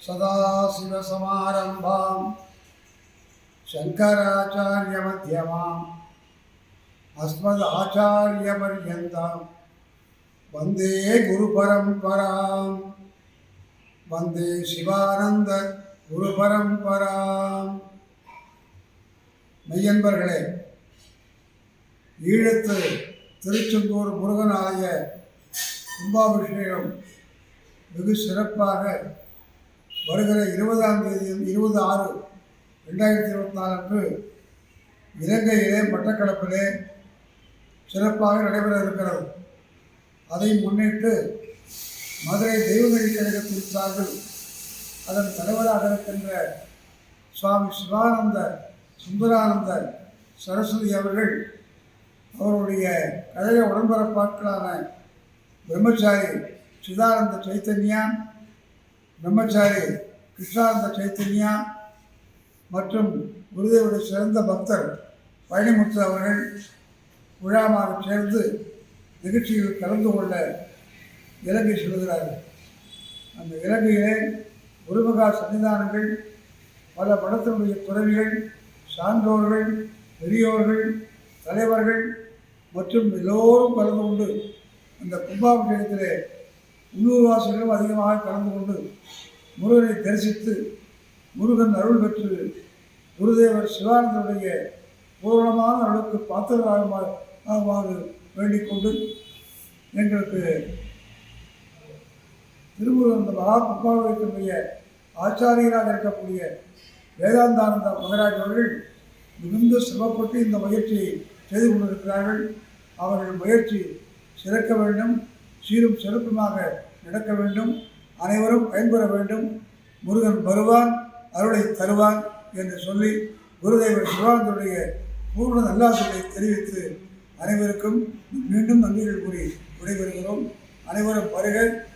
சதாசிவசமாரம்பாம் சங்கராச்சாரியமத்தியமாம் அஸ்மத் ஆச்சாரியபர்யந்தாம் வந்தே குரு பரம்பராம் வந்தே சிவானந்த குரு பரம்பராம் மெய்யன்பர்களே ஈழத்து திருச்செந்தூர் முருகன் ஆலய கும்பாபிஷேகம் வெகு சிறப்பாக வருகிற இருபதாம் தேதி இருபது ஆறு ரெண்டாயிரத்தி இருபத்தி நாலு அன்று இலங்கையிலே மட்டக்களப்பிலே சிறப்பாக நடைபெற இருக்கிறது. அதை முன்னிட்டு மதுரை தெய்வநெறி கழகத்தின் சார்பில் அதன் தலைவராக இருக்கின்ற சுவாமி சிவானந்த சுந்தரானந்தர் சரஸ்வதி அவர்கள் அவருடைய கழக உடன்பரப்பாட்களான பிரம்மச்சாரி சிதானந்த சைத்தன்யா பிரம்மச்சாரி கிருஷ்ணானந்த சைத்தன்யா மற்றும் குருதேவருடைய சிறந்த பக்தர் பழனிமுத்து அவர்கள் விழாமாக சேர்ந்து நிகழ்ச்சியில் கலந்து கொள்ள இலங்கை செல்கிறார்கள். அந்த இலங்கையிலே குருமகா சன்னிதானங்கள் பல படத்தினுடைய துறவிகள் சான்றோர்கள் பெரியோர்கள் தலைவர்கள் மற்றும் எல்லோரும் கலந்து கொண்டு அந்த கும்பாபிஷேகத்திலே உள்ளூர்வாசிகளும் அதிகமாக கலந்து கொண்டு முருகனை தரிசித்து முருகன் அருள் பெற்று குருதேவர் சிவானந்தருடைய பூரணமான அருளுக்கு பாத்திரமாகுமாறு வேண்டிக் கொண்டு எங்களுக்கு திருமுருகன் அந்த மகா கும்பாபிஷேகத்தினுடைய ஆச்சாரியராக இருக்கக்கூடிய வேதாந்தானந்த மகராஜ் அவர்கள் மிகுந்த சிரமப்பட்டு இந்த முயற்சியை செய்து கொண்டிருக்கிறார்கள். அவர்கள் முயற்சி சிறக்க வேண்டும் சீரும் சிறப்புமாக நடக்க வேண்டும். அனைவரும் பயன்பெற வேண்டும். முருகன் வருவான் அருளை தருவான் என்று சொல்லி குருதேவர் சிவானந்தருடைய பூர்ண நல்லாசிரியை தெரிவித்து அனைவருக்கும் மீண்டும் நன்றிகள் கூறி விடைபெறுகிறோம். அனைவரும் வருக.